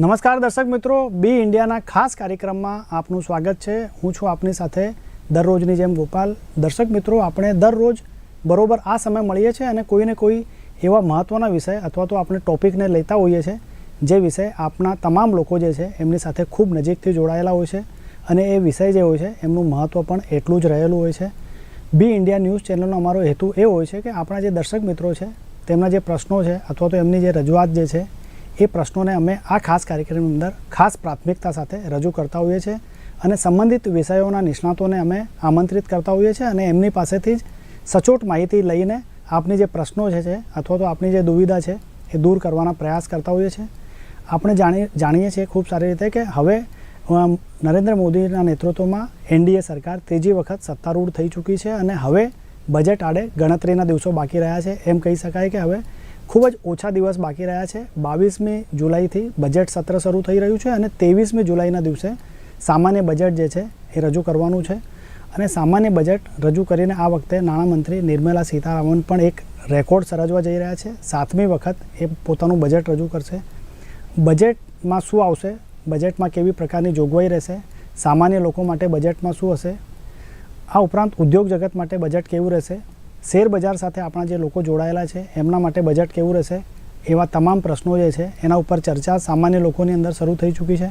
નમસ્કાર દર્શક મિત્રો બી ઇન્ડિયાના ખાસ કાર્યક્રમમાં આપનું સ્વાગત છે. હું છું આપની સાથે દરરોજની જેમ ગોપાલ. દર્શક મિત્રો, આપણે દરરોજ બરોબર આ સમય મળીએ છીએ અને કોઈને કોઈ એવા મહત્ત્વના વિષય અથવા તો આપણે ટોપિકને લેતા હોઈએ છીએ, જે વિષય આપના તમામ લોકો જે છે એમની સાથે ખૂબ નજીકથી જોડાયેલા હોય છે અને એ વિષય જે હોય છે એમનું મહત્ત્વ પણ એટલું જ રહેલું હોય છે. બી ઇન્ડિયા ન્યૂઝ ચેનલનો અમારો હેતુ એ હોય છે કે આપણા જે દર્શક મિત્રો છે, તેમના જે પ્રશ્નો છે અથવા તો એમની જે રજૂઆત જે છે એ પ્રશ્નોને અમે આ ખાસ કાર્યક્રમની અંદર ખાસ પ્રાથમિકતા સાથે રજૂ કરતા હોઈએ છીએ અને સંબંધિત વિષયોના નિષ્ણાતોને અમે આમંત્રિત કરતા હોઈએ છીએ અને એમની પાસેથી જ સચોટ માહિતી લઈને આપની જે પ્રશ્નો છે અથવા તો આપની જે દુવિધા છે એ દૂર કરવાના પ્રયાસ કરતા હોઈએ છીએ. આપણે જાણી, જાણીએ છીએ ખૂબ સારી રીતે કે હવે નરેન્દ્ર મોદીના નેતૃત્વમાં એનડીએ સરકાર ત્રીજી વખત સત્તારૂઢ થઈ ચૂકી છે અને હવે બજેટ આડે ગણતરીના દિવસો બાકી રહ્યા છે. એમ કહી શકાય કે હવે ખૂબ જ ઓછા દિવસ બાકી રહ્યા છે. બાવીસમી જુલાઈથી બજેટ સત્ર શરૂ થઈ રહ્યું છે અને ત્રેવીસમી જુલાઈના દિવસે સામાન્ય બજેટ જે છે એ રજૂ કરવાનું છે. અને સામાન્ય બજેટ રજૂ કરીને આ વખતે નાણામંત્રી નિર્મલા સીતારામન પણ એક રેકોર્ડ સર્જવા જઈ રહ્યા છે. સાતમી વખત એ પોતાનું બજેટ રજૂ કરશે. બજેટમાં શું આવશે? બજેટમાં કેવી પ્રકારની જોગવાઈ રહેશે? સામાન્ય લોકો માટે બજેટમાં શું હશે? આ ઉપરાંત ઉદ્યોગ જગત માટે બજેટ કેવું રહેશે? શેર બજાર સાથે આપણા જે લોકો જોડાયેલા છે, એમના માટે બજેટ કેવું રહેશે? એવા તમામ પ્રશ્નો જે છે, એના ઉપર ચર્ચા સામાન્ય લોકોની અંદર શરૂ થઈ ચૂકી છે.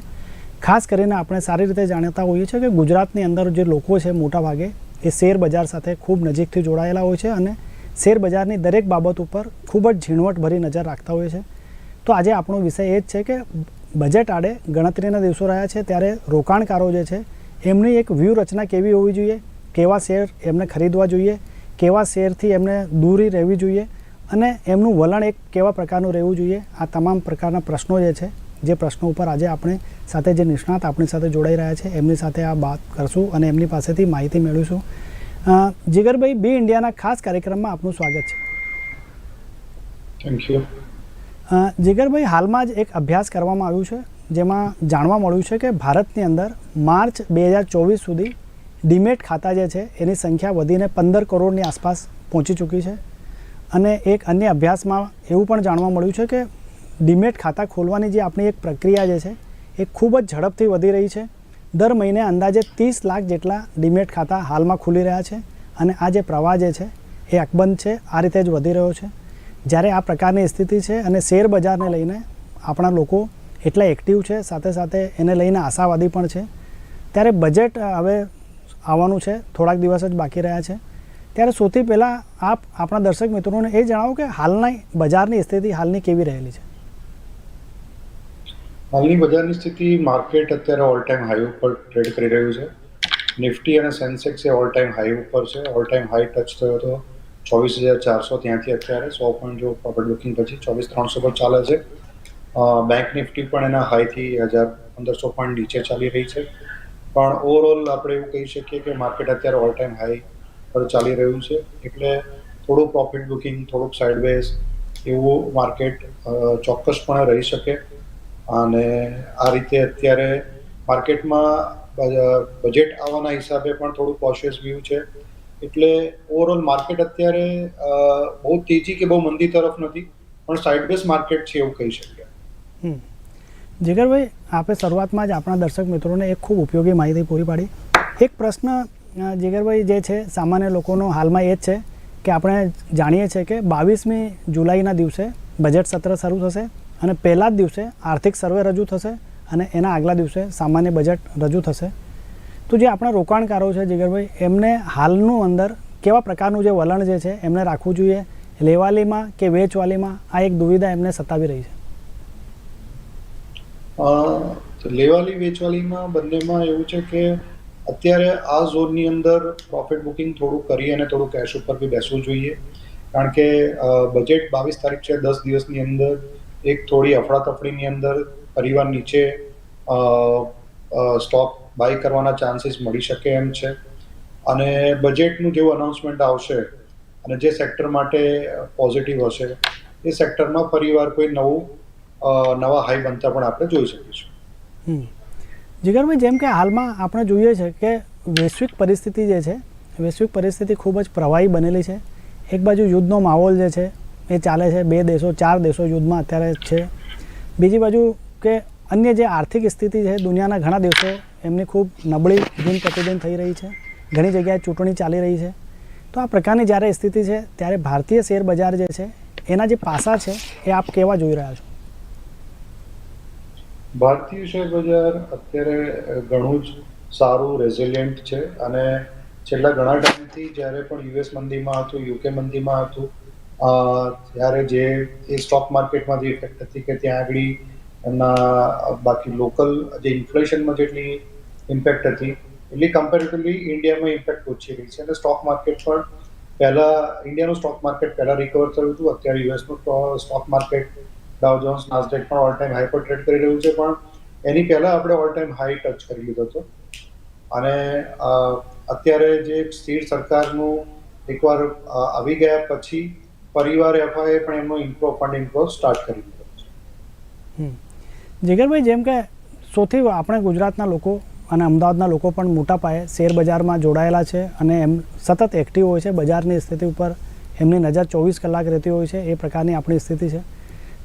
ખાસ કરીને આપણે સારી રીતે જાણતા હોઈએ છીએ કે ગુજરાતની અંદર જે લોકો છે, મોટા ભાગે, એ શેર બજાર સાથે ખૂબ નજીકથી જોડાયેલા હોય છે અને શેર બજારની દરેક બાબત ઉપર ખૂબ જ ઝીણવટભરી નજર રાખતા હોય છે. તો આજે આપણો વિષય એ જ છે કે બજેટ આડે ગણતરીના દિવસો રહ્યા છે, ત્યારે રોકાણકારો જે છે, એમની એક વ્યૂહરચના કેવી હોવી જોઈએ? કેવા શેર એમને ખરીદવા જોઈએ? કેવા શેરથી એમને દૂરી રહેવી જોઈએ અને એમનું વલણ એક કેવા પ્રકારનું રહેવું જોઈએ આ તમામ પ્રકારના પ્રશ્નો જે છે જે પ્રશ્નો ઉપર આજે આપણે સાથે જે નિષ્ણાત આપણી સાથે જોડાઈ રહ્યા છે એમની સાથે આ વાત કરશું અને એમની પાસેથી માહિતી મેળવીશું. જીગરભાઈ બી ઇન્ડિયાના ખાસ કાર્યક્રમમાં આપનું સ્વાગત છે. થેન્ક યુ અ, જીગરભાઈ હાલમાં જ એક અભ્યાસ કરવામાં આવ્યું છે જેમાં જાણવા મળ્યું છે કે ભારતની અંદર માર્ચ બે હજાર ચોવીસ સુધી ડીમેટ ખાતા જે છે, એની સંખ્યા વધીને પંદર કરોડની આસપાસ પહોંચી ચૂકી છે. અને એક અન્ય અભ્યાસમાં એવું પણ જાણવા મળ્યું છે કે, ડીમેટ ખાતા ખોલવાની જે આપણી એક પ્રક્રિયા જે છે, એ ખૂબ જ ઝડપથી વધી રહી છે. દર મહિને અંદાજે ત્રીસ લાખ જેટલા ડીમેટ ખાતા હાલમાં ખુલી રહ્યા છે અને આ જે પ્રવાહ જે છે, એ અકબંધ છે, આ રીતે જ વધી રહ્યો છે. જ્યારે આ પ્રકારની સ્થિતિ છે અને શેર બજારને લઈને આપણા લોકો એટલા એક્ટિવ છે, સાથે સાથે એને લઈને આશાવાદી પણ છે. ત્યારે બજેટ હવે આવવાનું છે, થોડાક દિવસ જ બાકી રહ્યા છે. ત્યારે સૌથી પહેલાં આપ આપણા દર્શક મિત્રોને એ જણાવો કે હાલના બજારની સ્થિતિ હાલની કેવી રહેલી છે? હાલની બજારની સ્થિતિ માર્કેટ અત્યારે ઓલ ટાઈમ હાઈ ઉપર ટ્રેડ કરી રહ્યું છે. નિફ્ટી અને સેન્સેક્સ એ ઓલ ટાઈમ હાઈ ઉપર છે. ઓલ ટાઈમ હાઈ ટચ થયો હતો ચોવીસ હજાર ચારસો ત્યાંથી અત્યારે સો પોઈન્ટ જો પ્રોફિટ બુકિંગ પછી ચોવીસ ત્રણસો પર ચાલે છે. બેંક નિફ્ટી પણ એના હાઈથી હજાર પંદરસો પોઈન્ટ નીચે ચાલી રહી છે. પણ ઓવરઓલ આપણે એવું કહી શકીએ કે માર્કેટ અત્યારે ઓલ ટાઈમ હાઈ પર ચાલી રહ્યું છે. એટલે થોડું પ્રોફિટ બુકિંગ થોડુંક સાઇડવેઝ એવું માર્કેટ ચોક્કસપણે રહી શકે. અને આ રીતે અત્યારે માર્કેટમાં બજેટ આવવાના હિસાબે પણ થોડું કોશિયસ વ્યૂ છે. એટલે ઓવરઓલ માર્કેટ અત્યારે બહુ તેજી કે બહુ મંદી તરફ નથી, પણ સાઇડવેઝ માર્કેટ છે એવું કહી શકીએ. જીગરભાઈ આપે શરૂઆતમાં જ આપણા દર્શક મિત્રોને એક ખૂબ ઉપયોગી માહિતી પૂરી પાડી. એક પ્રશ્ન જીગરભાઈ જે છે, સામાન્ય લોકોનો હાલમાં એ જ છે કે આપણે જાણીએ છીએ કે બાવીસમી જુલાઈના દિવસે બજેટ સત્ર શરૂ થશે અને પહેલા જ દિવસે આર્થિક સર્વે રજૂ થશે અને એના આગલા દિવસે સામાન્ય બજેટ રજૂ થશે. તો જે આપણા રોકાણકારો છે જીગરભાઈ, એમને હાલનું અંદર કેવા પ્રકારનું જે વલણ જે છે એમને રાખવું જોઈએ? લેવાલીમાં કે વેચવાલીમાં આ એક દુવિધા એમને સતાવી રહી છે? લેવાલી વેચવાલીમાં બંનેમાં એવું છે કે અત્યારે આ ઝોનની અંદર પ્રોફિટ બુકિંગ થોડું કરી અને થોડું કેશ ઉપર બી બેસવું જોઈએ. કારણ કે બજેટ બાવીસ તારીખ છે, દસ દિવસની અંદર, એક થોડી અફડાતફડીની અંદર પરિવાર નીચે સ્ટોક બાય કરવાના ચાન્સીસ મળી શકે એમ છે. અને બજેટનું જેવું અનાઉન્સમેન્ટ આવશે અને જે સેક્ટર માટે પોઝિટિવ હશે, એ સેક્ટરમાં ફરીવાર કોઈ નવું નવા હાઈ બનતા પણ આપણે જોઈ શકીશું. જીગરભાઈ, જેમ કે હાલમાં આપણે જોઈએ છે કે વૈશ્વિક પરિસ્થિતિ જે છે, વૈશ્વિક પરિસ્થિતિ ખૂબ જ પ્રવાહી બનેલી છે. એક બાજુ યુદ્ધનો માહોલ જે છે, એ ચાલે છે. બે દેશો, ચાર દેશો યુદ્ધમાં અત્યારે છે. બીજી બાજુ કે અન્ય જે આર્થિક સ્થિતિ છે, દુનિયાના ઘણા દેશો એમની ખૂબ નબળી દિન પ્રતિદિન થઈ રહી છે. ઘણી જગ્યાએ ચૂંટણી ચાલી રહી છે. તો આ પ્રકારની જ્યારે સ્થિતિ છે, ત્યારે ભારતીય શેર બજાર જે છે, એના જે પાસા છે, એ આપ કેવા જોઈ રહ્યા છો? ભારતીય શેર બજાર અત્યારે ઘણું જ સારું રેઝિલિયન્ટ છે અને છેલ્લા ઘણા ટાઈમથી જ્યારે પણ યુએસ મંદીમાં હતું યુકે મંદીમાં હતું ત્યારે જે, એ સ્ટોક માર્કેટમાં જે ઇફેક્ટ હતી કે ત્યાં આગળ એમના બાકી લોકલ જે ઇન્ફ્લેશનમાં જેટલી ઇમ્પેક્ટ હતી, એટલી કમ્પેરેટિવલી ઇન્ડિયામાં ઇમ્પેક્ટ ઓછી રહી છે. અને સ્ટોક માર્કેટ પણ પહેલાં ઇન્ડિયાનું સ્ટોક માર્કેટ પહેલાં રિકવર થયું હતું, અત્યારે યુએસનું stock market Dow Jones Nasdaq પણ ઓલ ટાઈમ હાઈ પર ટ્રેડ કરી રહ્યું છે. પણ એની પહેલા આપણે ઓલ ટાઈમ હાઈ ટચ કરી લીધો હતો. અને અત્યારે જે સ્થિર સરકારનું એકવાર આવી ગયા પછી પરિવાર એફઆઈએ પણ એમનો ઇન્ફ્લો ફંડ ઇન્ફ્લો સ્ટાર્ટ કરી દીધો છે. જીગરભાઈ, જેમ કે સૌથી આપણે ગુજરાતના લોકો અને અમદાવાદના લોકો પણ મોટા પાયે શેર બજારમાં જોડાયેલા છે અને એમ સતત એક્ટિવ હોય છે. બજારની સ્થિતિ ઉપર એમની નજર ચોવીસ કલાક રહેતી હોય છે. એ પ્રકારની આપણી સ્થિતિ છે.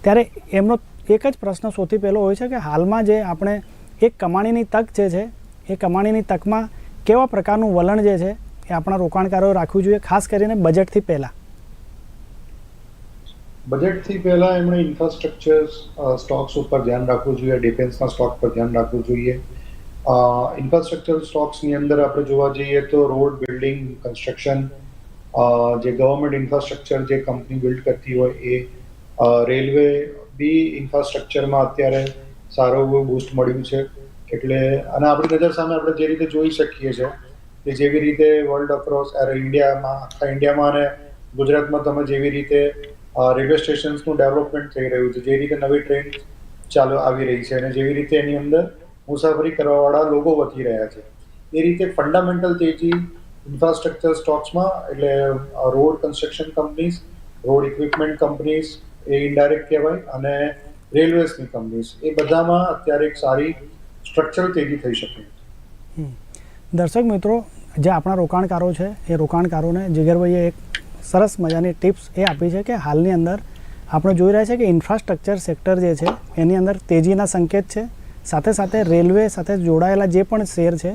ત્યારે એમનો એક જ પ્રશ્ન સૌથી પહેલો હોય છે કે હાલમાં જે આપણે એક કમાણીની તક જે છે, એ કમાણીની તકમાં કેવા પ્રકારનું વલણ જે છે, એ આપણા રોકાણકારોએ રાખવું જોઈએ, ખાસ કરીને બજેટથી પહેલાં? બજેટથી પહેલા એમણે ઇન્ફ્રાસ્ટ્રક્ચર સ્ટોક્સ ઉપર ધ્યાન રાખવું જોઈએ ડિફેન્સના સ્ટોક પર ધ્યાન રાખવું જોઈએ. ઇન્ફ્રાસ્ટ્રક્ચર સ્ટોક્સની અંદર આપણે જોવા જઈએ તો રોડ બિલ્ડિંગ કન્સ્ટ્રક્શન જે ગવર્મેન્ટ ઇન્ફ્રાસ્ટ્રક્ચર જે કંપની બિલ્ડ કરતી હોય એ રેલવે બી ઇન્ફ્રાસ્ટ્રક્ચરમાં અત્યારે સારો એવું બૂસ્ટ મળ્યું છે. એટલે, અને આપણી નજર સામે આપણે જે રીતે જોઈ શકીએ છીએ કે જેવી રીતે વર્લ્ડ અક્રોસ ઇન્ડિયામાં, આખા ઇન્ડિયામાં અને ગુજરાતમાં તમે જેવી રીતે રેલવે સ્ટેશન્સનું ડેવલપમેન્ટ થઈ રહ્યું છે, જે રીતે નવી ટ્રેન ચાલુ આવી રહી છે અને જેવી રીતે એની અંદર મુસાફરી કરવાવાળા લોકો વધી રહ્યા છે. એ રીતે ફંડામેન્ટલ તેજી ઇન્ફ્રાસ્ટ્રક્ચર સ્ટોક્સમાં એટલે road construction companies road equipment companies એ ઇનડાયરેક્ટ કહેવાય અને રેલવેઝની કંપનીઝ એ બધામાં અત્યારે એક સારી સ્ટ્રક્ચરલ તેજી થઈ શકે. દર્શક મિત્રો, જે આપણા રોકાણકારો છે, એ રોકાણકારોને જીગરભાઈએ એક સરસ મજાની ટિપ્સ એ આપી છે કે હાલની અંદર આપણે જોઈ રહ્યા છે કે ઇન્ફ્રાસ્ટ્રક્ચર સેક્ટર જે છે, એની અંદર તેજીના સંકેત છે. સાથે સાથે રેલવે સાથે જોડાયેલા જે પણ શેર છે,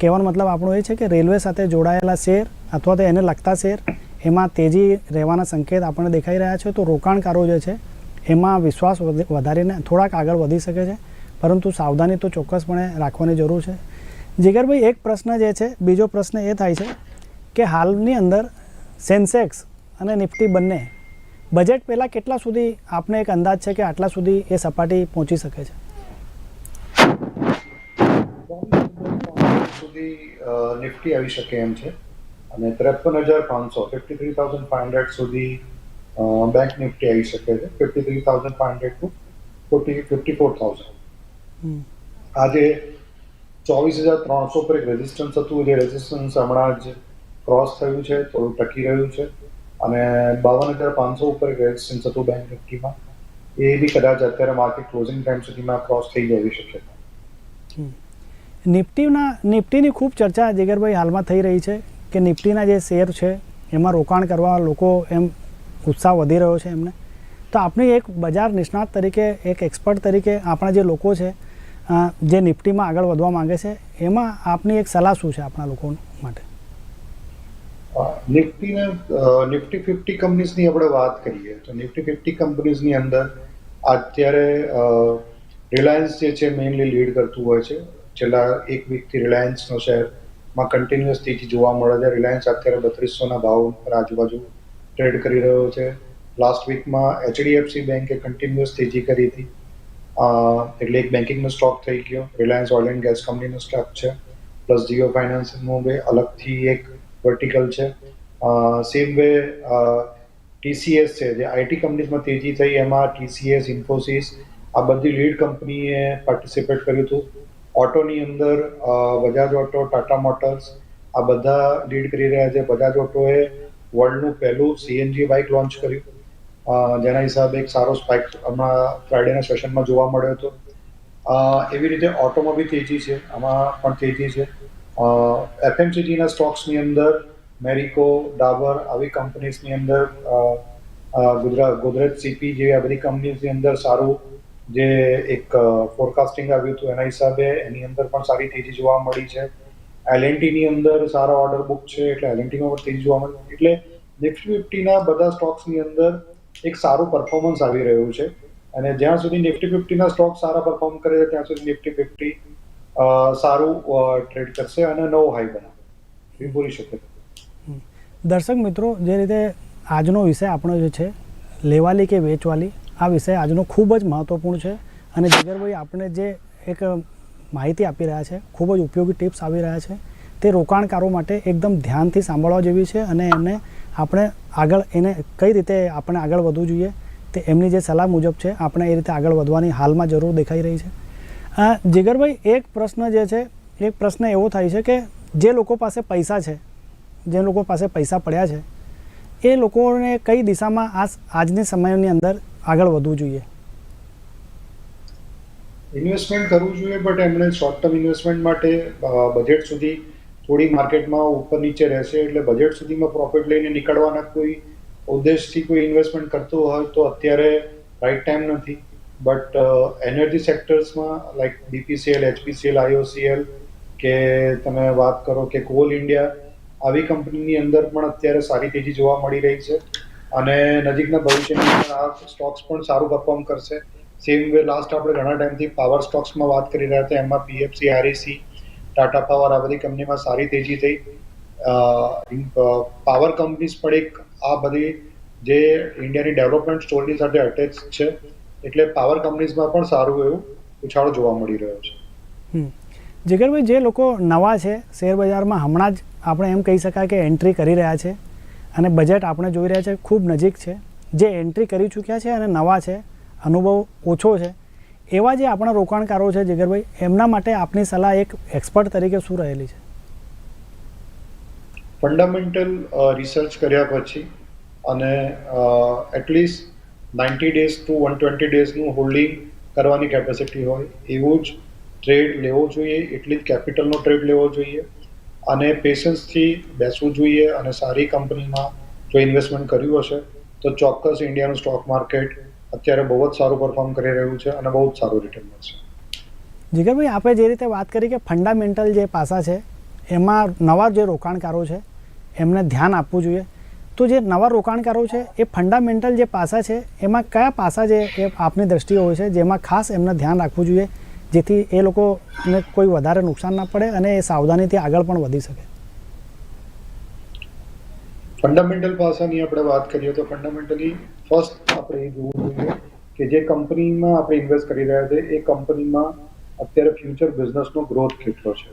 કહેવાનો મતલબ આપણો એ છે કે રેલવે સાથે જોડાયેલા શેર અથવા તો એને લગતા શેર એમાં તેજી રહેવાના સંકેત આપણને દેખાઈ રહ્યા છે. તો રોકાણકારો જે છે, એમાં વિશ્વાસ વધ- વધારીને થોડાક આગળ વધી શકે છે. પરંતુ સાવધાની તો ચોક્કસપણે રાખવાની જરૂર છે. જીગરભાઈ, એક પ્રશ્ન જે છે, બીજો પ્રશ્ન એ થાય છે કે હાલની અંદર સેન્સેક્સ અને નિફ્ટી બંને બજેટ પહેલાં કેટલા સુધી આપને એક અંદાજ છે કે આટલા સુધી એ સપાટી પહોંચી શકે છે? નિફ્ટી આવી શકે એમ છે. અને ત્રેપન હજાર પાંચસો fifty three thousand five hundred સુધી બેંક નિફ્ટી આવી શકે છે. Fifty three thousand five hundred to forty fifty four thousand આજે ચોવીસ હજાર ત્રણસો પર એક રેઝિસ્ટન્સ હતું. જે રેઝિસ્ટન્સ હમણાં જ ક્રોસ થયું છે થોડું ટકી રહ્યું છે. અને બાવન હજાર પાંચસો ઉપર એક રેઝિસ્ટન્સ હતું બેંક નિફ્ટીમાં એ બી કદાચ અત્યારે માર્કેટ ક્લોઝિંગ ટાઈમ સુધીમાં ક્રોસ થઈ જવી શકે નિફ્ટીના નિફ્ટીની ખૂબ ચર્ચા જીગરભાઈ હાલમાં થઈ રહી છે. કે નિફ્ટીના જે શેર છે, એમાં રોકાણ કરવા લોકો એમ ઉત્સાહ વધી રહ્યો છે એમને. તો આપણી એક બજાર નિષ્ણાત તરીકે, એક એક્સપર્ટ તરીકે આપણા જે લોકો છે જે નિફ્ટીમાં આગળ વધવા માંગે છે, એમાં આપની એક સલાહ શું છે આપણા લોકો માટે? નિફ્ટીને નિફ્ટી ફિફ્ટી કંપનીઝની આપણે વાત કરીએ, તો નિફ્ટી ફિફ્ટી કંપનીઝની અંદર અત્યારે રિલાયન્સ જે છે, મેઇનલી લીડ કરતું હોય છે. છેલ્લા એક વીકથી રિલાયન્સનો શેરમાં કન્ટિન્યુઅસ તેજી જોવા મળે છે. રિલાયન્સ અત્યારે બત્રીસોના ભાવ પર આજુબાજુ ટ્રેડ કરી રહ્યો છે. લાસ્ટ વીકમાં એચડીએફસી બેન્કે કન્ટિન્યુઅસ તેજી કરી હતી. એટલે એક બેન્કિંગનો સ્ટોક થઈ ગયો. રિલાયન્સ ઓઇલ એન્ડ ગેસ કંપનીનો સ્ટોક છે. પ્લસ જીઓ ફાઇનાન્સનું બે અલગથી એક વર્ટિકલ છે. સેમ વે ટીસીએસ છે. જે આઈટી કંપનીઝમાં તેજી થઈ, એમાં ટીસીએસ ઇન્ફોસિસ આ બધી લીડ કંપનીએ પાર્ટિસિપેટ કર્યું હતું. ઓટોની અંદર બજાજ ઓટો ટાટા મોટર્સ આ બધા લીડ કરી રહ્યા છે. બજાજ ઓટોએ વર્લ્ડનું પહેલું સીએનજી બાઇક લોન્ચ કર્યું. જેના હિસાબે એક સારો સ્પાઇક હમણાં ફ્રાઇડેના સેશનમાં જોવા મળ્યો હતો. એવી રીતે ઓટોમાં બી તેજી છે. આમાં પણ તેજી છે. એફએમસીજીના સ્ટોક્સની અંદર મેરિકો ડાબર આવી કંપનીઝની અંદર ગુજરાત ગોદરેજ સીપી જેવી આ બધી કંપનીઝની અંદર સારું જે એક ફોરકાસ્ટિંગ આવ્યું હતું એના હિસાબે એની અંદર પણ સારી તેજી જોવા મળી છે. એલએનટીની અંદર સારા ઓર્ડર બુક છે, એટલે એલએનટીમાં પણ તેજી જોવા મળી એટલે નિફ્ટી ફિફ્ટીના બધા સ્ટોક્સની અંદર એક સારું પરફોર્મન્સ આવી રહ્યું છે. અને જ્યાં સુધી નિફ્ટી ફિફ્ટીના સ્ટોક સારા પરફોર્મ કરે છે, ત્યાં સુધી નિફ્ટી ફિફ્ટી સારું ટ્રેડ કરશે અને નવો હાઈ બનાવે એ બોલી શકે? દર્શક મિત્રો, જે રીતે આજનો વિષય આપણો જે છે, લેવાલી કે વેચવાલી આ વિષય આજનો ખૂબ જ મહત્ત્વપૂર્ણ છે અને જીગરભાઈ, આપણે જે એક માહિતી આપી રહ્યા છે, ખૂબ જ ઉપયોગી ટિપ્સ આવી રહ્યા છે, તે રોકાણકારો માટે એકદમ ધ્યાનથી સાંભળવા જેવી છે અને એમને આપણે આગળ એને કઈ રીતે આપણે આગળ વધવું જોઈએ, તે એમની જે સલાહ મુજબ છે, આપણે એ રીતે આગળ વધવાની હાલમાં જરૂર દેખાઈ રહી છે. જીગરભાઈ, એક પ્રશ્ન જે છે, એક પ્રશ્ન એવો થાય છે કે જે લોકો પાસે પૈસા છે, જે લોકો પાસે પૈસા પડ્યા છે એ લોકોને કઈ દિશામાં આ આજની સમયની અંદર આગળ વધવું જોઈએ? ઇન્વેસ્ટમેન્ટ કરવું જોઈએ, બટ એમણે શોર્ટ ટર્મ ઇન્વેસ્ટમેન્ટ માટે બજેટ સુધી થોડી માર્કેટમાં ઉપર નીચે રહેશે એટલે બજેટ સુધીમાં પ્રોફિટ લઈને નીકળવાના કોઈ ઉદ્દેશથી કોઈ ઇન્વેસ્ટમેન્ટ કરતું હોય તો અત્યારે રાઈટ ટાઈમ નથી. બટ એનર્જી સેક્ટર્સમાં લાઈક બીપીસીએલ એચપીસીએલ આઈઓસીએલ કે તમે વાત કરો કે કોલ ઇન્ડિયા આવી કંપનીની અંદર પણ અત્યારે સારી તેજી જોવા મળી રહી છે. અને નજીકના ભવિષ્યની અંદર આ સ્ટોક્સ પણ સારું પરફોર્મ કરશે. સેમ વે લાસ્ટ આપણે ઘણા ટાઈમથી પાવર સ્ટોક્સમાં વાત કરી રહ્યા હતા, એમાં પીએફસી આરએસી ટાટા પાવર આ બધી કંપનીમાં સારી તેજી થઈ. પાવર કંપનીઝ પણ એક આ બધી જે ઇન્ડિયાની ડેવલપમેન્ટ સ્ટોરી સાથે અટેચ છે. એટલે પાવર કંપનીઝમાં પણ સારું એવું ઉછાળો જોવા મળી રહ્યો છે. હમ. જીગરભાઈ, જે લોકો નવા છે, શેર બજારમાં હમણાં જ આપણે એમ કહી શકાય કે એન્ટ્રી કરી રહ્યા છે અને બજેટ આપણે જોઈ રહ્યા છે, ખૂબ નજીક છે. જે એન્ટ્રી કરી ચૂક્યા છે અને નવા છે, અનુભવ ઓછો છે, એવા જે આપણા રોકાણકારો છે જીગરભાઈ, એમના માટે આપની સલાહ એક એક્સપર્ટ તરીકે શું રહેલી છે? ફંડામેન્ટલ રિસર્ચ કર્યા પછી અને at least ninety days two one twenty ડેઝનું holding કરવાની કેપેસિટી હોય, એવું જ ટ્રેડ લેવો જોઈએ, એટલી જ કેપિટલનો ટ્રેડ લેવો જોઈએ અને પેશન્સથી બેસવું જોઈએ અને સારી કંપનીમાં જો ઇન્વેસ્ટમેન્ટ કર્યું હશે, તો ચોક્કસ ઇન્ડિયાનું સ્ટોક માર્કેટ અત્યારે બહુ જ સારું પરફોર્મ કરી રહ્યું છે અને બહુ જ સારું રિટર્ન મળશે. જીગરભાઈ, આપણે જે રીતે વાત કરી કે ફંડામેન્ટલ જે પાસા છે, એમાં નવા જે રોકાણકારો છે, એમને ધ્યાન આપવું જોઈએ. તો જે નવા રોકાણકારો છે, એ ફંડામેન્ટલ જે પાસા છે, એમાં કયા પાસા જે આપની દ્રષ્ટિએ હોય છે, જેમાં ખાસ એમને ધ્યાન રાખવું જોઈએ? જેથી એ લોકોને કોઈ વધારે નુકસાન ના પડે અને એ સાવધાનીથી આગળ પણ વધી શકે. ફંડામેન્ટલ પાસાની આપણે વાત કરીએ તો ફંડામેન્ટલી ફર્સ્ટ આપણે એ જોવું જોઈએ કે જે કંપનીમાં આપણે ઇન્વેસ્ટ કરી રહ્યા છે એ કંપનીમાં અત્યારે ફ્યુચર બિઝનેસનો ગ્રોથ કેટલો છે.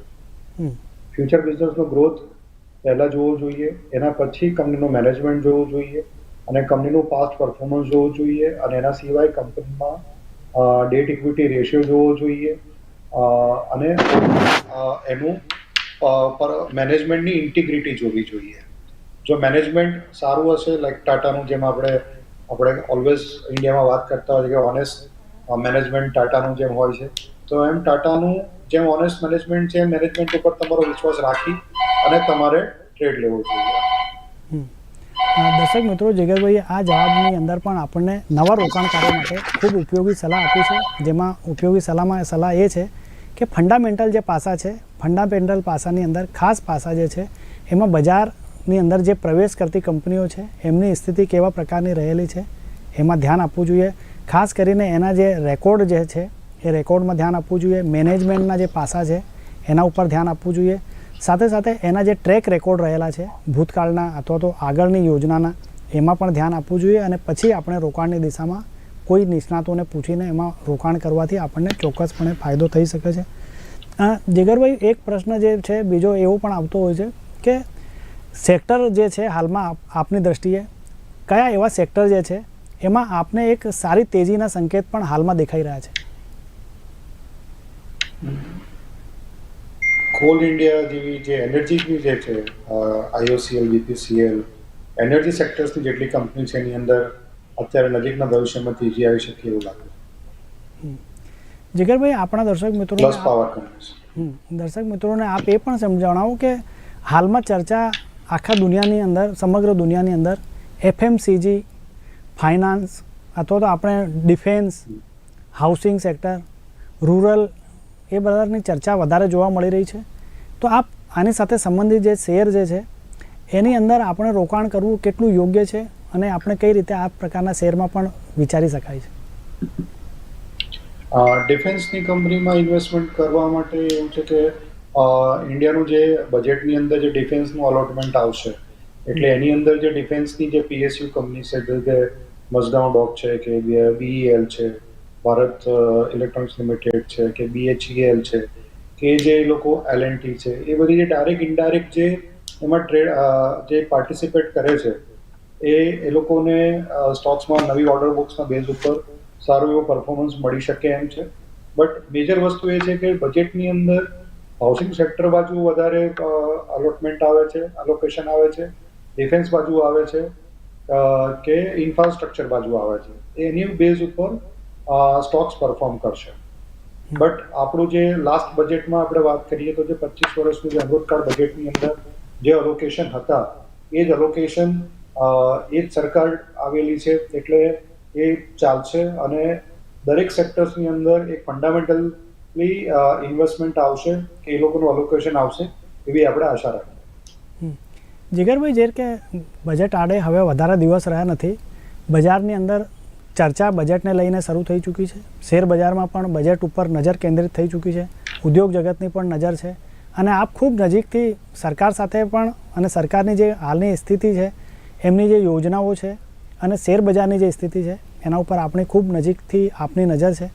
ફ્યુચર બિઝનેસનો ગ્રોથ પહેલાં જોવો જોઈએ એના પછી કંપનીનું મેનેજમેન્ટ જોવું જોઈએ અને કંપનીનું પાસ્ટ પરફોર્મન્સ જોવું જોઈએ અને એના સિવાય કંપનીમાં ડેટ ઇક્વિટી રેશિયો જોવો જોઈએ. અને એનું એનું મેનેજમેન્ટની ઇન્ટિગ્રિટી જોવી જોઈએ. જો મેનેજમેન્ટ સારું હશે લાઈક ટાટાનું જેમ આપણે આપણે ઓલવેઝ ઇન્ડિયામાં વાત કરતા હોય કે ઓનેસ્ટ મેનેજમેન્ટ ટાટાનું જેમ હોય છે. તો એમ ટાટાનું જેમ ઓનેસ્ટ મેનેજમેન્ટ છે મેનેજમેન્ટ ઉપર તમારો વિશ્વાસ રાખી અને તમારે ટ્રેડ લેવો જોઈએ. દર્શક મિત્રો જગતભાઈએ આ જવાબની અંદર પણ આપણને નવા રોકાણકારો માટે ખૂબ ઉપયોગી સલાહ આપી છે. જેમાં ઉપયોગી સલાહમાં સલાહ એ છે કે ફંડામેન્ટલ જે પાસા છે ફંડામેન્ટલ પાસાની અંદર ખાસ પાસા જે છે, એમાં બજારની અંદર જે પ્રવેશ કરતી કંપનીઓ છે, એમની સ્થિતિ કેવા પ્રકારની રહેલી છે, એમાં ધ્યાન આપવું જોઈએ. ખાસ કરીને એના જે રેકોર્ડ જે છે, એ રેકોર્ડમાં ધ્યાન આપવું જોઈએ. મેનેજમેન્ટના જે પાસા છે, એના ઉપર ધ્યાન આપવું જોઈએ. સાથે સાથે એના જે ટ્રેક રેકોર્ડ રહેલા છે, ભૂતકાળના અથવા તો આગળની યોજનાના, એમાં પણ ધ્યાન આપવું જોઈએ અને પછી આપણે રોકાણની દિશામાં કોઈ નિષ્ણાતોને પૂછીને એમાં રોકાણ કરવાથી આપણને ચોક્કસપણે ફાયદો થઈ શકે છે. જીગરભાઈ, એક પ્રશ્ન જે છે, બીજો એવો પણ આવતો હોય છે કે સેક્ટર જે છે હાલમાં આપ- આપની દ્રષ્ટિએ કયા એવા સેક્ટર જે છે, એમાં આપને એક સારી તેજીના સંકેત પણ હાલમાં દેખાઈ રહ્યા છે? કોલ ઇન્ડિયા જેવી જે એનર્જીની જે છે આઈઓસીએલ બીપીસીએલ એનર્જી સેક્ટર્સની જેટલી કંપની છે એની અંદર અત્યારે નજીકના ભવિષ્યમાં તેજી આવી શકે એવું લાગે જીગરભાઈ આપણા દર્શક મિત્રો પ્લસ પાવર દર્શક મિત્રોને આપ એ પણ સમ કે હાલમાં ચર્ચા આખા દુનિયાની અંદર સમગ્ર દુનિયાની અંદર એફએમસીજી ફાઇનાન્સ અથવા તો આપણે ડિફેન્સ હાઉસિંગ સેક્ટર રૂરલ એ બધાની ચર્ચા વધારે જોવા મળી રહી છે. તો આપ આની સાથે સંબંધિત જે શેર જે છે, એની અંદર આપણે રોકાણ કરવું કેટલું યોગ્ય છે અને આપણે કઈ રીતે આ પ્રકારના શેરમાં પણ વિચારી શકાય છે? ડિફેન્સની કંપનીમાં ઇન્વેસ્ટમેન્ટ કરવા માટે એવું છે કે ઇન્ડિયાનું જે બજેટની અંદર જે ડિફેન્સનું અલોટમેન્ટ આવશે, એટલે એની અંદર જે ડિફેન્સની જે પીએસયુ કંપની છે જેમ કે મઝગાંવ ડોક છે, કે બીઈએલ છે ભારત ઇલેક્ટ્રોનિક્સ લિમિટેડ છે કે બીએચઈએલ છે, કે જે લોકો એલ છે, એ બધી જે ડાયરેક્ટ ઇનડાયરેક્ટ જે એમાં ટ્રેડ જે પાર્ટિસિપેટ કરે છે, એ એ લોકોને સ્ટોક્સમાં નવી ઓર્ડર બુક્સના બેઝ ઉપર સારું એવું પરફોર્મન્સ મળી શકે એમ છે. બટ મેજર વસ્તુ એ છે કે બજેટની અંદર હાઉસિંગ સેક્ટર બાજુ વધારે અલોટમેન્ટ આવે છે અલોકેશન આવે છે ડિફેન્સ બાજુ આવે છે કે ઇન્ફ્રાસ્ટ્રક્ચર બાજુ આવે છે. એની બેઝ ઉપર સ્ટોક્સ પરફોર્મ કરશે. બટ આપણું જે લાસ્ટ બજેટમાં આપણે વાત કરીએ તો જે પચીસ વર્ષનું જે અમૃતકાળ બજેટની અંદર જે અલોકેશન હતા, એ જ અલોકેશન એ જ સરકાર આવેલી છે એટલે એ ચાલશે અને દરેક સેક્ટર્સની અંદર એક ફંડામેન્ટલી ઇન્વેસ્ટમેન્ટ આવશે કે એ લોકોનું અલોકેશન આવશે એવી આપણે આશા રાખીએ. જીગરભાઈ જે કે બજેટ આડે હવે વધારે દિવસ રહ્યા નથી, બજારની અંદર ચર્ચા બજેટને લઈને શરૂ થઈ ચૂકી છે. શેર બજારમાં પણ બજેટ ઉપર નજર કેન્દ્રિત થઈ ચૂકી છે. ઉદ્યોગ જગતની પણ નજર છે. અને આપ ખૂબ નજીકથી સરકાર સાથે પણ અને સરકારની જે હાલની સ્થિતિ છે, એમની જે યોજનાઓ છે અને શેર બજારની જે સ્થિતિ છે, એના ઉપર આપણી ખૂબ નજીકથી આપની નજર છે.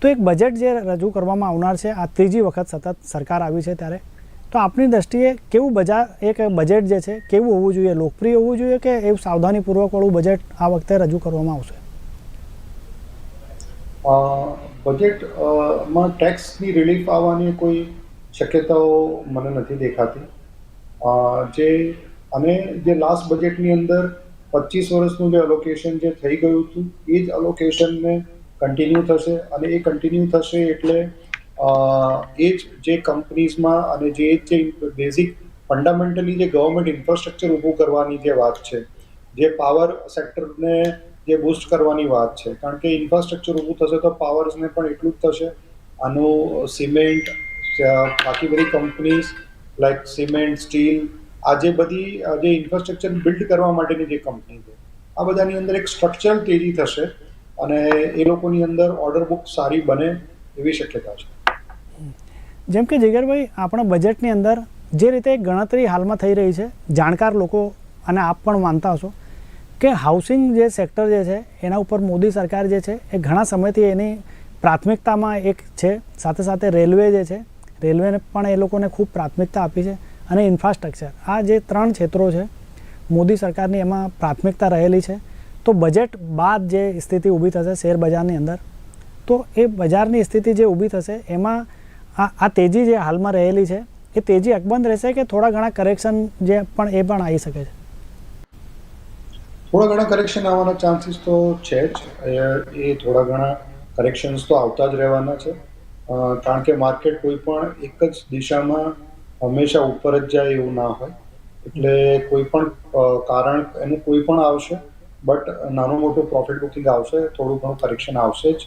તો એક બજેટ જે રજૂ કરવામાં આવનાર છે, આ ત્રીજી વખત સતત સરકાર આવી છે ત્યારે, તો આપની દ્રષ્ટિએ કેવું બજાર એક બજેટ જે છે, કેવું હોવું જોઈએ? લોકપ્રિય હોવું જોઈએ કે એવું સાવધાનીપૂર્વકવાળું બજેટ આ વખતે રજૂ કરવામાં આવશે? અ, બજેટમાં ટેક્સની રિલીફ આવવાની કોઈ શક્યતાઓ મને નથી દેખાતી. જે અને જે લાસ્ટ બજેટની અંદર પચીસ વર્ષનું જે અલોકેશન જે થઈ ગયું હતું એ જ અલોકેશનને કન્ટિન્યુ થશે. અને એ કન્ટિન્યુ થશે એટલે એ જ જે કંપનીઝમાં અને જે જે બેઝિક ફંડામેન્ટલી જે ગવર્મેન્ટ ઇન્ફ્રાસ્ટ્રક્ચર ઊભું કરવાની જે વાત છે જે પાવર સેક્ટરને જે બૂસ્ટ કરવાની વાત છે. કારણ કે ઇન્ફ્રાસ્ટ્રક્ચર ઊભું થશે તો પાવર્સને પણ એટલું જ થશે. આનું સિમેન્ટ બાકી બધી કંપનીઝ લાઈક સિમેન્ટ સ્ટીલ આ જે બધી જે ઇન્ફ્રાસ્ટ્રક્ચર બિલ્ડ કરવા માટેની જે કંપની છે, આ બધાની અંદર એક સ્ટ્રક્ચરલ તેજી થશે અને એ લોકોની અંદર ઓર્ડર બુક સારી બને એવી શક્યતા છે. જેમ કે જીગરભાઈ આપણા બજેટની અંદર જે રીતે ગણતરી હાલમાં થઈ રહી છે, જાણકાર લોકો અને આપ પણ માનતા હશો કે હાઉસિંગ જે સેક્ટર જે છે, એના ઉપર મોદી સરકાર જે છે, એ ઘણા સમયથી એની પ્રાથમિકતામાં એક છે. સાથે સાથે રેલવે જે છે રેલવેને પણ એ લોકોને ખૂબ પ્રાથમિકતા આપી છે અને ઇન્ફ્રાસ્ટ્રક્ચર આ જે ત્રણ ક્ષેત્રો છે, મોદી સરકારની એમાં પ્રાથમિકતા રહેલી છે. તો બજેટ બાદ જે સ્થિતિ ઊભી થશે શેર બજારની અંદર, તો એ બજારની સ્થિતિ જે ઊભી થશે, એમાં આ આ તેજી જે હાલમાં રહેલી છે, એ તેજી અકબંધ રહેશે કે થોડા ઘણા કરેક્શન જે પણ એ પણ આવી શકે છે? થોડા ઘણા કરેક્શન આવવાના ચાન્સીસ તો છે જ. એ થોડા ઘણા કરેક્શન્સ તો આવતા જ રહેવાના છે. કારણ કે માર્કેટ કોઈ પણ એક જ દિશામાં હંમેશા ઉપર જ જાય એવું ના હોય. એટલે કોઈ પણ કારણ એનું કોઈ પણ આવશે બટ નાનું મોટું પ્રોફિટ બુકિંગ આવશે, થોડું ઘણું કરેક્શન આવશે જ.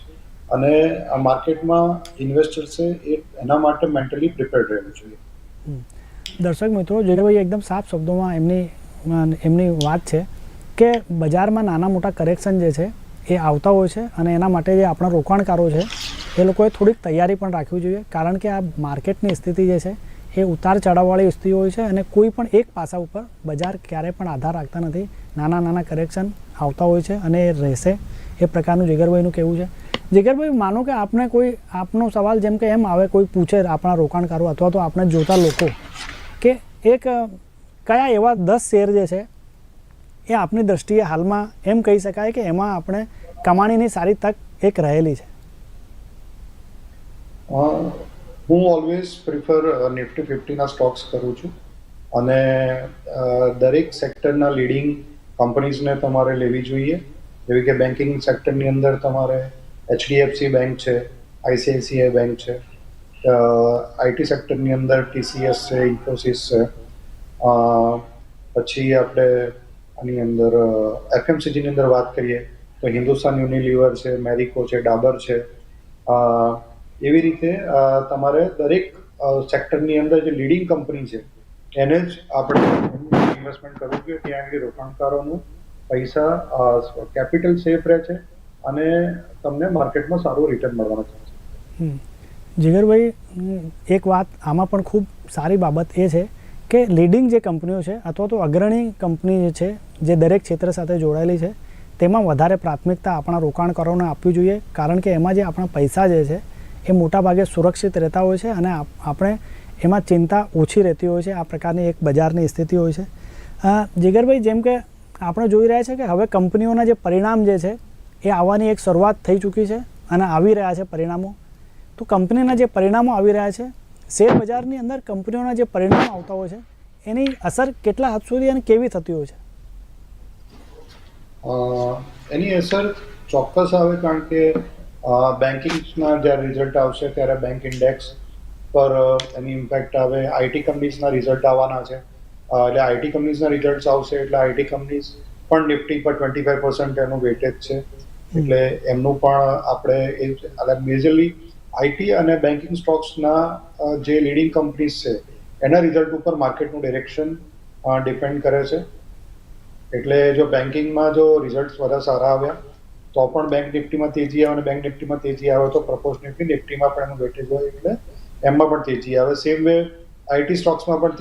અને આ માર્કેટમાં ઇન્વેસ્ટર્સે એ એના માટે મેન્ટલી પ્રિપેર્ડ રહેવું જોઈએ. દર્શક મિત્રો જયભાઈ એકદમ સાફ શબ્દોમાં એમની એમની વાત છે. કે બજારમાં નાના મોટા કરેક્શન જે છે, એ આવતા હોય છે અને એના માટે જે આપણા રોકાણકારો છે, એ લોકોએ થોડીક તૈયારી પણ રાખવી જોઈએ. કારણ કે આ માર્કેટની સ્થિતિ જે છે, એ ઉતાર ચઢાવવાળી સ્થિતિ હોય છે અને કોઈ પણ એક પાસા ઉપર બજાર ક્યારેય પણ આધાર રાખતા નથી. નાના નાના કરેક્શન આવતા હોય છે અને એ રહેશે. એ પ્રકારનું જીગરભાઈનું કહેવું છે. જીગરભાઈ, માનો કે આપને કોઈ, આપનો સવાલ જેમ કે એમ આવે, કોઈ પૂછે આપણા રોકાણકારો અથવા તો આપણે જોતા લોકો કે એક કયા એવા દસ શેર જે છે એ આપની દ્રષ્ટિએ હાલમાં એમ કહી શકાય કે એમાં આપણે કમાણીની સારી તક એક રહેલી છે. હું ઓલવેઝ પ્રિફર નિફ્ટી ફિફ્ટીના સ્ટોક્સ કરું છું. અને દરેક સેક્ટરના લીડિંગ કંપનીઝને તમારે લેવી જોઈએ. જેવી કે બેન્કિંગ સેક્ટરની અંદર તમારે એચડીએફસી બેંક છે આઈસીઆઈસીઆઈ બેંક છે આઈટી સેક્ટરની અંદર ટીસીએસ છે ઇન્ફોસિસ છે પછી આપણે આની અંદર એફએમસીજીની અંદર વાત કરીએ, તો હિન્દુસ્તાન યુનિલિવર છે મેરિકો છે ડાબર છે. એવી રીતે તમારે દરેક સેક્ટરની અંદર જે લીડિંગ કંપની છે, એને જ આપણે ઇન્વેસ્ટમેન્ટ કરવું જોઈએ. ત્યાં આગળ રોકાણકારોનું પૈસા કેપિટલ સેફ રહે છે અને તમને માર્કેટમાં સારું રિટર્ન મળવાનો ચાન્સ હમ. જીગરભાઈ, એક વાત આમાં પણ ખૂબ સારી બાબત એ છે કે લીડિંગ જે કંપનીઓ છે અથવા તો અગ્રણી કંપની જે છે, જે દરેક ક્ષેત્ર સાથે જોડાયેલી છે, તેમાં વધારે પ્રાથમિકતા આપણા રોકાણકારોને આપવી જોઈએ, કારણ કે એમાં જે આપણા પૈસા જે છે, એ મોટાભાગે સુરક્ષિત રહેતા હોય છે અને આપણે એમાં ચિંતા ઓછી રહેતી હોય છે, આ પ્રકારની એક બજારની સ્થિતિ હોય છે. જીગરભાઈ, જેમ કે આપણે જોઈ રહ્યા છે કે હવે કંપનીઓના જે પરિણામ જે છે, એ આવવાની એક શરૂઆત થઈ ચૂકી છે અને આવી રહ્યા છે પરિણામો. તો કંપનીના જે પરિણામો આવી રહ્યા છે શેર બજારની અંદર કંપનીઓના જે પરિણામ આવતા હોય છે એની અસર કેટલા હદ સુધી અને કેવી થતી હોય છે? એની અસર ચોક્કસ આવે કારણ કે બેન્કિંગના જ્યારે રિઝલ્ટ આવશે ત્યારે બેંક ઇન્ડેક્સ પર એની ઇમ્પેક્ટ આવે. આઈટી કંપનીઝના રિઝલ્ટ આવવાના છે. એટલે આઈટી કંપનીઝના રિઝલ્ટ આવશે એટલે આઈટી કંપનીઝ પણ નિફ્ટી પર ટ્વેન્ટી ફાઈવ પર્સન્ટ એનું વેટેજ છે. એટલે એમનું પણ આપણે એ એટલે મેજરલી આઈટી અને બેન્કિંગ સ્ટોક્સના જે લીડિંગ કંપનીઝ છે, એના રિઝલ્ટ ઉપર માર્કેટનું ડિરેક્શન ડિપેન્ડ કરે છે. એટલે જો બેન્કિંગમાં જો રિઝલ્ટ વધારે સારા આવ્યા, તો પણ બેંક નિફ્ટીમાં તેજી આવે અને બેંક નિફ્ટીમાં તેજી આવે તો પ્રપોઝનેટલી નિફ્ટીમાં પણ એનું વેટેજ હોય એટલે એમાં પણ તેજી આવે. સેમ વે આઈટી સ્ટોક્સમાં પણ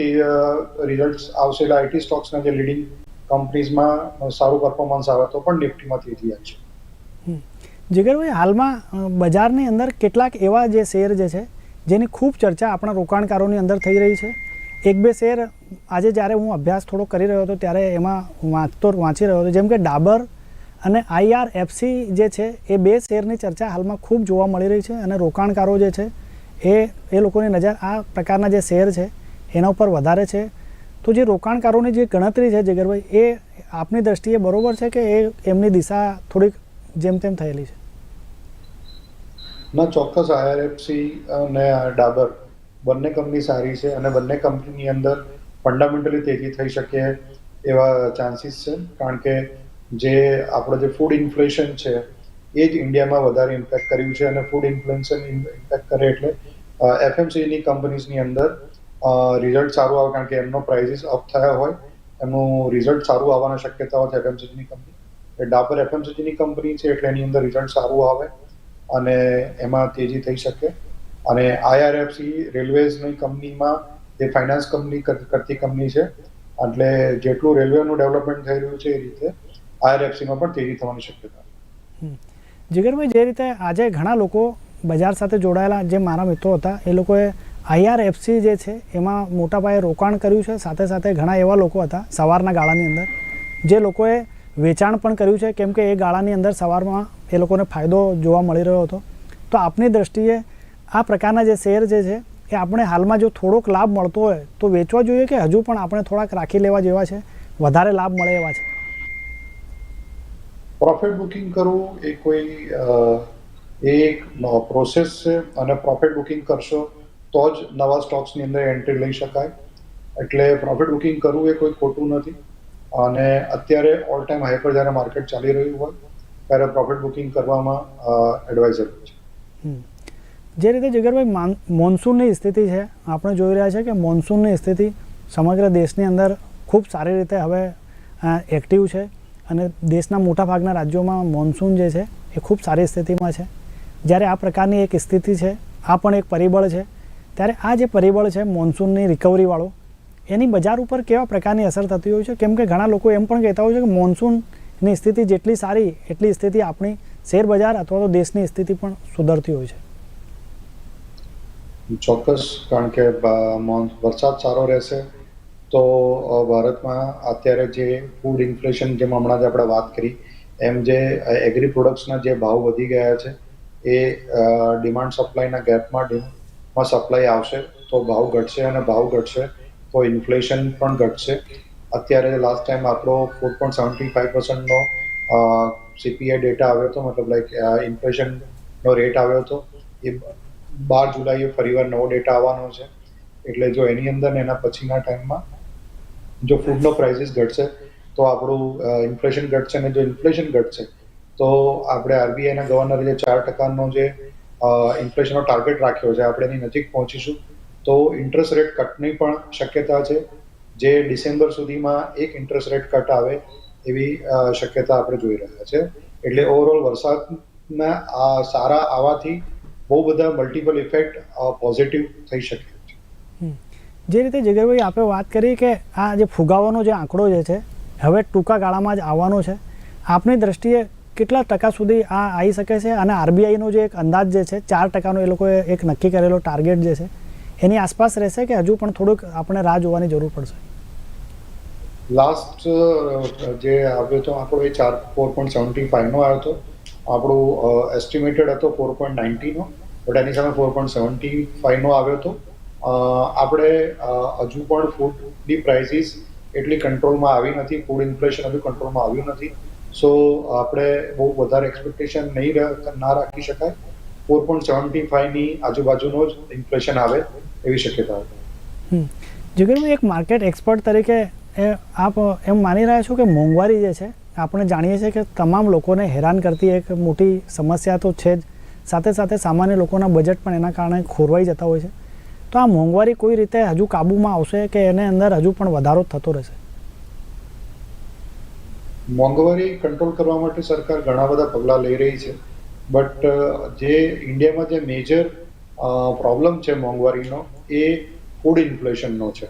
રિઝલ્ટ આવશે એટલે આઈટી સ્ટોક્સના જે લીડિંગ કંપનીઝમાં સારું પરફોર્મન્સ આવે તો પણ નિફ્ટીમાં તેજી આવશે જીગરભાઈ, હાલમાં બજારની અંદર કેટલાક એવા જે શેર જે છે, જેની ખૂબ ચર્ચા આપણા રોકાણકારોની અંદર થઈ રહી છે. એક બે શેર આજે જ્યારે હું અભ્યાસ થોડો કરી રહ્યો હતો, ત્યારે એમાં વાંચતો, વાંચી રહ્યો હતો. જેમ કે ડાબર અને આઈઆરએફસી જે છે, એ બે શેરની ચર્ચા હાલમાં ખૂબ જોવા મળી રહી છે અને રોકાણકારો જે છે, એ એ લોકોની નજર આ પ્રકારના જે શેર છે, એના ઉપર વધારે છે. તો જે રોકાણકારોની જે ગણતરી છે જીગરભાઈ, એ આપની દ્રષ્ટિએ બરોબર છે કે એ એમની દિશા થોડીક જેમ તેમ થયેલી છે. ના, ચોક્કસ આઈઆરએફસી અને ડાબર બંને કંપની સારી છે અને બંને કંપનીની અંદર ફંડામેન્ટલી તેજી થઈ શકે એવા ચાન્સીસ છે. કારણ કે જે આપણો જે ફૂડ ઇન્ફ્લેશન છે, એ જ ઇન્ડિયામાં વધારે ઇમ્પેક્ટ કર્યું છે અને ફૂડ ઇન્ફ્લેશન ઇમ્પેક્ટ કરે એટલે એફએમસીની કંપનીઝની અંદર રિઝલ્ટ સારું આવે કારણ કે એમનો પ્રાઇઝિસ અપ થયા હોય, એમનું રિઝલ્ટ સારું આવવાની શક્યતાઓ છે એફએમસીની કંપની એ ડાબર એફએમસીજીની કંપની છે એટલે એની અંદર રિઝલ્ટ સારું આવે અને એમાં તેજી થઈ શકે. અને આઈઆરએફસી રેલવેઝની કંપનીમાં જે ફાઇનાન્સ કંપની કરતી કંપની છે. એટલે જેટલું રેલવેનું ડેવલપમેન્ટ થઈ રહ્યું છે એ રીતે આઈઆરએફસીમાં પણ તેજી થવાની શક્યતા જીગરભાઈ, જે રીતે આજે ઘણા લોકો બજાર સાથે જોડાયેલા જે મારા મિત્રો હતા, એ લોકોએ આઈઆરએફસી જે છે એમાં મોટા પાયે રોકાણ કર્યું છે. સાથે સાથે ઘણા એવા લોકો હતા સવારના ગાળાની અંદર, જે લોકોએ વેચાણ પણ કર્યું છે, કેમ કે એ ગાળાની અંદર સવારમાં એ લોકોને ફાયદો જોવા મળી રહ્યો હતો. તો આપની દ્રષ્ટિએ આ પ્રકારના જે શેર જે છે, એ આપણે હાલમાં જો થોડોક લાભ મળતો હોય, તો વેચવા જોઈએ કે હજુ પણ આપણે થોડાક રાખી લેવા જેવા છે? વધારે લાભ મળે એવા છે? પ્રોફિટ બુકિંગ કરવું એ કોઈ એક પ્રોસેસ છે અને પ્રોફિટ બુકિંગ કરશો તો જ નવા સ્ટોક્સની અંદર એન્ટ્રી લઈ શકાય. એટલે પ્રોફિટ બુકિંગ કરવું એ કોઈ ખોટું નથી. અને અત્યારે ઓલ ટાઈમ હાઈ પર જ્યારે માર્કેટ ચાલી રહ્યું હોય, ત્યારે પ્રોફિટ બુકિંગ કરવામાં એડવાઇઝર છે. જે રીતે જગરભાઈ માન- મોન્સૂનની સ્થિતિ છે, આપણે જોઈ રહ્યા છે કે મોન્સૂનની સ્થિતિ સમગ્ર દેશની અંદર ખૂબ સારી રીતે હવે એક્ટિવ છે અને દેશના મોટાભાગના રાજ્યોમાં મોન્સૂન જે છે એ ખૂબ સારી સ્થિતિમાં છે. જ્યારે આ પ્રકારની એક સ્થિતિ છે, આ પણ એક પરિબળ છે. ત્યારે આ જે પરિબળ છે મોન્સૂનની રિકવરીવાળો એની બજાર ઉપર કેવા પ્રકારની અસર થતી હોય છે? કેમ કે ઘણા લોકો એમ પણ કહેતા હોય છે કે મોન્સૂનની સ્થિતિ જેટલી સારી, એટલી સ્થિતિ આપણી શેર બજાર અથવા તો દેશની સ્થિતિ પણ સુધરતી હોય છે. ચોક્કસ, કારણ કે વરસાદ સારો રહેશે, તો ભારતમાં અત્યારે જે ફૂડ ઇન્ફ્લેશન જેમ હમણાં જ આપણે વાત કરી, એમ જે એગ્રી પ્રોડક્ટ્સના જે ભાવ વધી ગયા છે, એ ડિમાન્ડ સપ્લાયના ગેપમાં સપ્લાય આવશે, તો ભાવ ઘટશે અને ભાવ ઘટશે. તો ઇન્ફ્લેશન પણ ઘટશે. અત્યારે લાસ્ટ ટાઈમ આપણો ફોર પોઈન્ટ સેવન્ટી ફાઈવ પર્સન્ટનો સીપીઆઈ ડેટા આવ્યો હતો, મતલબ લાઈક ઇન્ફ્લેશનનો રેટ આવ્યો હતો. એ બાર જુલાઈએ ફરીવાર નવો ડેટા આવવાનો છે. એટલે જો એની અંદર એના પછીના ટાઈમમાં જો ફૂડનો પ્રાઇસીસ ઘટશે, તો આપણું ઇન્ફ્લેશન ઘટશે અને જો ઇન્ફ્લેશન ઘટશે, તો આપણે આરબીઆઈના ગવર્નરે જે ચાર ટકાનો જે ઇન્ફ્લેશનનો ટાર્ગેટ રાખ્યો છે, આપણે એની નજીક પહોંચીશું. તો ઇન્ટરેસ્ટ રેટ કટની પણ શક્યતા છે. જે ડિસેમ્બર સુધીમાં એક ઇન્ટરેસ્ટ રેટ કટ આવે એવી શક્યતા આપણે જોઈ રહ્યા છે. એટલે ઓવરઓલ વરસાદના આ સારા આવવાથી બહુ બધા મલ્ટિપલ ઇફેક્ટ પોઝિટિવ થઈ શકે છે. જે રીતે જગરભાઈ આપણે વાત કરી કે આ જે ફુગાવાનો જે આંકડો જે છે, હવે ટૂંકા ગાળામાં જ આવવાનો છે. આપની દ્રષ્ટિએ કેટલા ટકા સુધી આ આવી શકે છે? અને આરબીઆઈનો જે એક અંદાજ જે છે, ચાર ટકાનો એ લોકોએ એક નક્કી કરેલો ટાર્ગેટ જે છે એની આસપાસ રહેશે કે હજુ પણ થોડુંક આપણે રાહ જોવાની જરૂર પડશે? લાસ્ટ જે આવ્યો હતો આંકડો એ ચાર ફોર પોઈન્ટ સેવન્ટી ફાઈવનો આવ્યો હતો. આપણું એસ્ટિમેટેડ હતો ફોર પોઈન્ટ નાઇન્ટીનો બટ એની સામે ફોર પોઈન્ટ સેવન્ટી ફાઈવનો આવ્યો હતો. આપણે હજુ પણ ફૂડની પ્રાઇસીસ એટલી કંટ્રોલમાં આવી નથી ફૂડ ઇન્ફ્લેશન હજુ કંટ્રોલમાં આવ્યું નથી. સો આપણે બહુ વધારે એક્સપેક્ટેશન નહીં ના રાખી શકાય. ફોર પોઈન્ટ સેવન્ટી ફાઈવની આજુબાજુનો જ ઇન્ફ્લેશન આવે એવી શક્યતા હતી હમ. એક માર્કેટ એક્સપર્ટ તરીકે આપ એમ માની રહ્યા છો કે મોંઘવારી જે છે આપણે જાણીએ છીએ કે તમામ લોકોને હેરાન કરતી એક મોટી સમસ્યા તો છે જ. સાથે સાથે સામાન્ય લોકોના બજેટ પણ એના કારણે ખોરવાઈ જતા હોય છે. તો આ મોંઘવારી કોઈ રીતે હજુ કાબૂમાં આવશે કે એને અંદર હજુ પણ વધારો થતો રહેશે? મોંઘવારી કંટ્રોલ કરવા માટે સરકાર ઘણા બધા પગલાં લઈ રહી છે. બટ જે ઇન્ડિયામાં જે મેજર પ્રોબ્લેમ છે મોંઘવારીનો એ ફૂડ ઇન્ફ્લેશનનો છે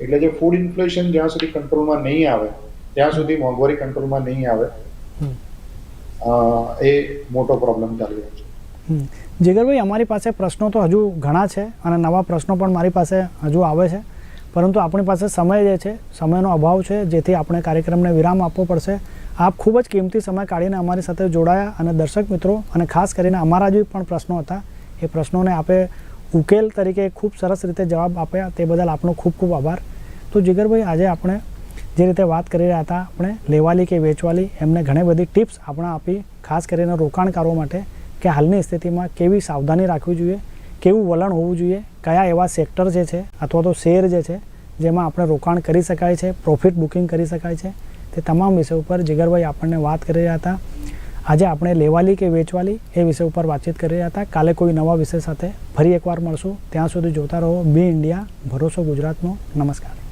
એટલે જે ફૂડ ઇન્ફ્લેશન જ્યાં સુધી કંટ્રોલમાં નહીં આવે ત્યાં સુધી મોંઘવારી કંટ્રોલમાં નહીં આવે. એ મોટો પ્રોબ્લેમ ચાલી રહ્યો છે. જીગરભાઈ અમારી પાસે પ્રશ્નો તો હજુ ઘણા છે અને નવા પ્રશ્નો પણ મારી પાસે હજુ આવે છે પરંતુ આપણી પાસે સમય જે છે સમયનો અભાવ છે જેથી આપણે કાર્યક્રમને વિરામ આપવો પડશે આપ ખૂબ જ કિંમતી સમય કાઢીને અમારી સાથે જોડાયા અને દર્શક મિત્રો અને ખાસ કરીને અમારા જે પણ પ્રશ્નો હતા, એ પ્રશ્નોને આપે ઉકેલ તરીકે ખૂબ સરસ રીતે જવાબ આપ્યા. તે બદલ આપનો ખૂબ ખૂબ આભાર. તો જીગરભાઈ, આજે આપણે જે રીતે વાત કરી રહ્યા હતા, આપણે લેવાલી કે વેચવાલી, એમને ઘણી બધી ટિપ્સ આપણે આપી, ખાસ કરીને રોકાણકારો માટે, કે હાલની સ્થિતિમાં કેવી સાવધાની રાખવી જોઈએ, કેવું વલણ હોવું જોઈએ, કયા એવા સેક્ટર જે છે, અથવા તો શેર જે છે, જેમાં આપણે રોકાણ કરી શકાય છે, પ્રોફિટ બુકિંગ કરી શકાય છે તે તમામ વિષય ઉપર જીગરભાઈ આપણને વાત કરી રહ્યા હતા. આજે આપણે લેવાલી કે વેચવાલી એ વિષય ઉપર વાતચીત કરી રહ્યા હતા. કાલે કોઈ નવા વિષય સાથે ફરી એકવાર મળશું. ત્યાં સુધી જોતા રહો બી ઇન્ડિયા, ભરોસો ગુજરાતનો. નમસ્કાર.